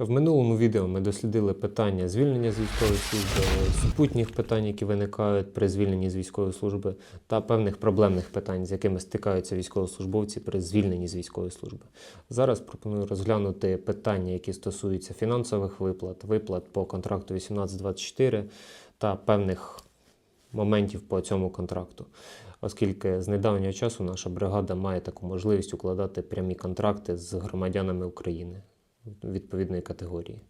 В минулому відео ми дослідили питання звільнення з військової служби, супутніх питань, які виникають при звільненні з військової служби, та певних проблемних питань, з якими стикаються військовослужбовці при звільненні з військової служби. Зараз пропоную розглянути питання, які стосуються фінансових виплат, виплат по контракту 1824 та певних моментів по цьому контракту. Оскільки з недавнього часу наша бригада має таку можливість укладати прямі контракти з громадянами України відповідної категорії.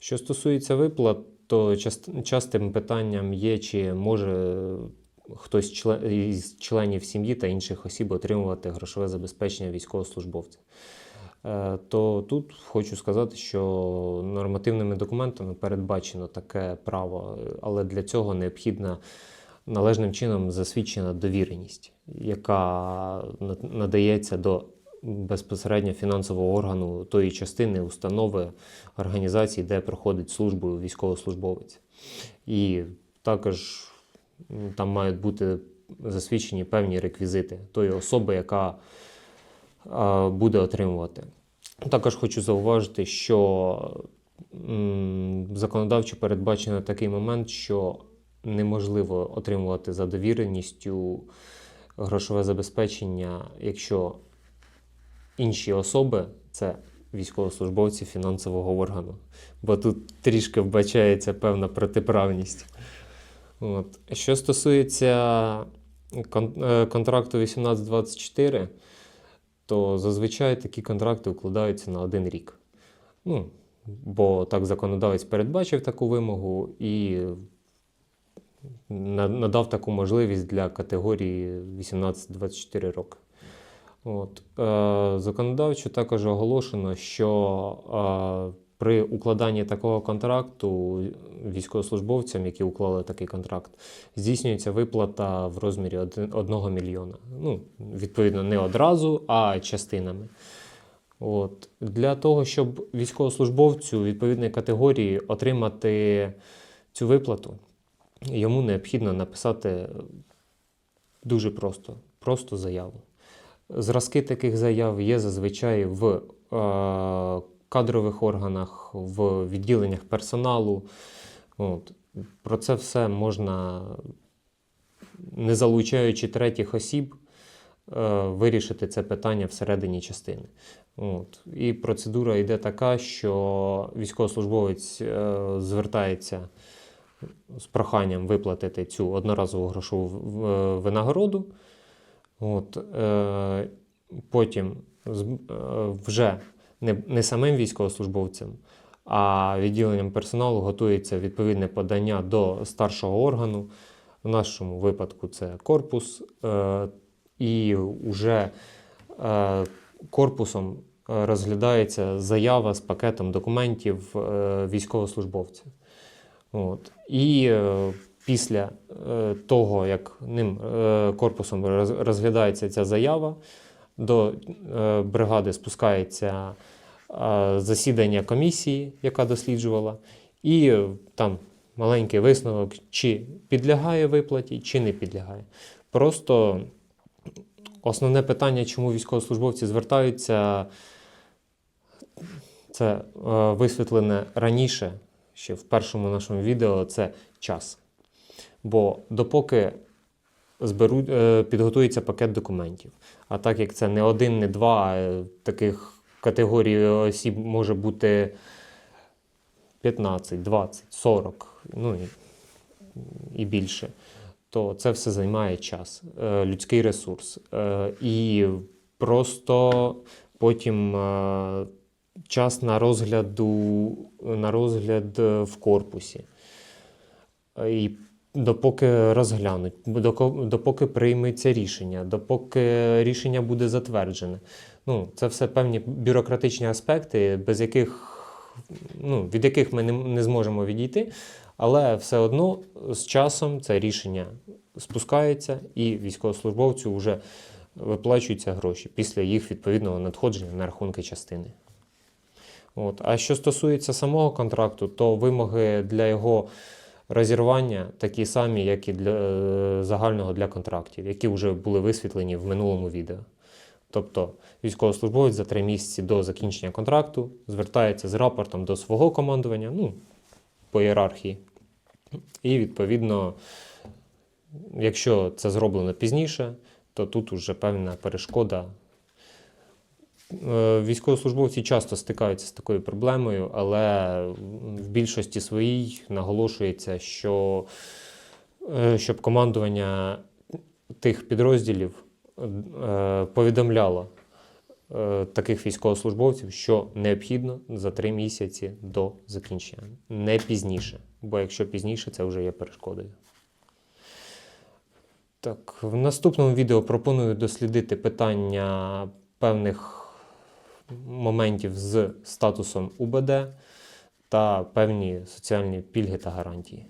Що стосується виплат, то частим питанням є, чи може хтось із членів сім'ї та інших осіб отримувати грошове забезпечення військовослужбовця. Е, То тут хочу сказати, що нормативними документами передбачено таке право, але для цього необхідна належним чином засвідчена довіреність, яка надається до безпосередньо фінансового органу тої частини установи організації, де проходить службу військовослужбовець. І також там мають бути засвідчені певні реквізити тої особи, яка буде отримувати. Також хочу зауважити, що законодавчо передбачено такий момент, що неможливо отримувати за довіреністю грошове забезпечення, якщо інші особи це військовослужбовці фінансового органу. Бо тут трішки вбачається певна протиправність. От. Що стосується е, контракту 1824, то зазвичай такі контракти укладаються на один рік. Ну, бо так законодавець передбачив таку вимогу і надав таку можливість для категорії 18-24 роки. От. Е, законодавчо також оголошено, що е, при укладанні такого контракту військовослужбовцям, які уклали такий контракт, здійснюється виплата в розмірі 1 мільйона. Ну, відповідно, не одразу, а частинами. От. Для того, щоб військовослужбовцю відповідної категорії отримати цю виплату, йому необхідно написати дуже просто, просто заяву. Зразки таких заяв є зазвичай в е, кадрових органах, в відділеннях персоналу. От. Про це все можна, не залучаючи третіх осіб, е, вирішити це питання всередині частини. От. І процедура йде така, що військовослужбовець е, звертається з проханням виплатити цю одноразову грошову винагороду. От, е, потім е, вже не, не самим військовослужбовцям, а відділенням персоналу готується відповідне подання до старшого органу. В нашому випадку це корпус, е, і вже е, корпусом розглядається заява з пакетом документів е, військовослужбовця. От. І е, після е, того, як ним е, корпусом роз- розглядається ця заява, до е, бригади спускається засідання комісії, яка досліджувала, і там маленький висновок, чи підлягає виплаті, чи не підлягає. Просто основне питання, чому військовослужбовці звертаються, це висвітлене раніше, ще в першому нашому відео, це час. Бо допоки зберуть, е, підготується пакет документів, а так як це не один, не два, а таких категорій осіб може бути 15, 20, 40, ну і, і більше, то це все займає час, е, людський ресурс. Е, І просто потім час на розгляду, на розгляд в корпусі. І допоки розглянуть, допоки прийметься рішення, допоки рішення буде затверджене. Ну, це все певні бюрократичні аспекти, без яких, ну, від яких ми не, не зможемо відійти, але все одно з часом це рішення спускається і військовослужбовцю вже виплачуються гроші після їх відповідного надходження на рахунки частини. От. А що стосується самого контракту, то вимоги для його розірвання такі самі, як і для е, загального для контрактів, які вже були висвітлені в минулому відео. Тобто військовослужбовець за три місяці до закінчення контракту звертається з рапортом до свого командування, ну, по ієрархії. І відповідно, якщо це зроблено пізніше, то тут вже певна перешкода. Е, Військовослужбовці часто стикаються з такою проблемою, але в більшості своїй наголошується, що е, щоб командування тих підрозділів е, повідомляло таких військовослужбовців, що необхідно за три місяці до закінчення, не пізніше. Бо якщо пізніше, це вже є перешкодою. Так, в наступному відео пропоную дослідити питання певних моментів з статусом УБД та певні соціальні пільги та гарантії.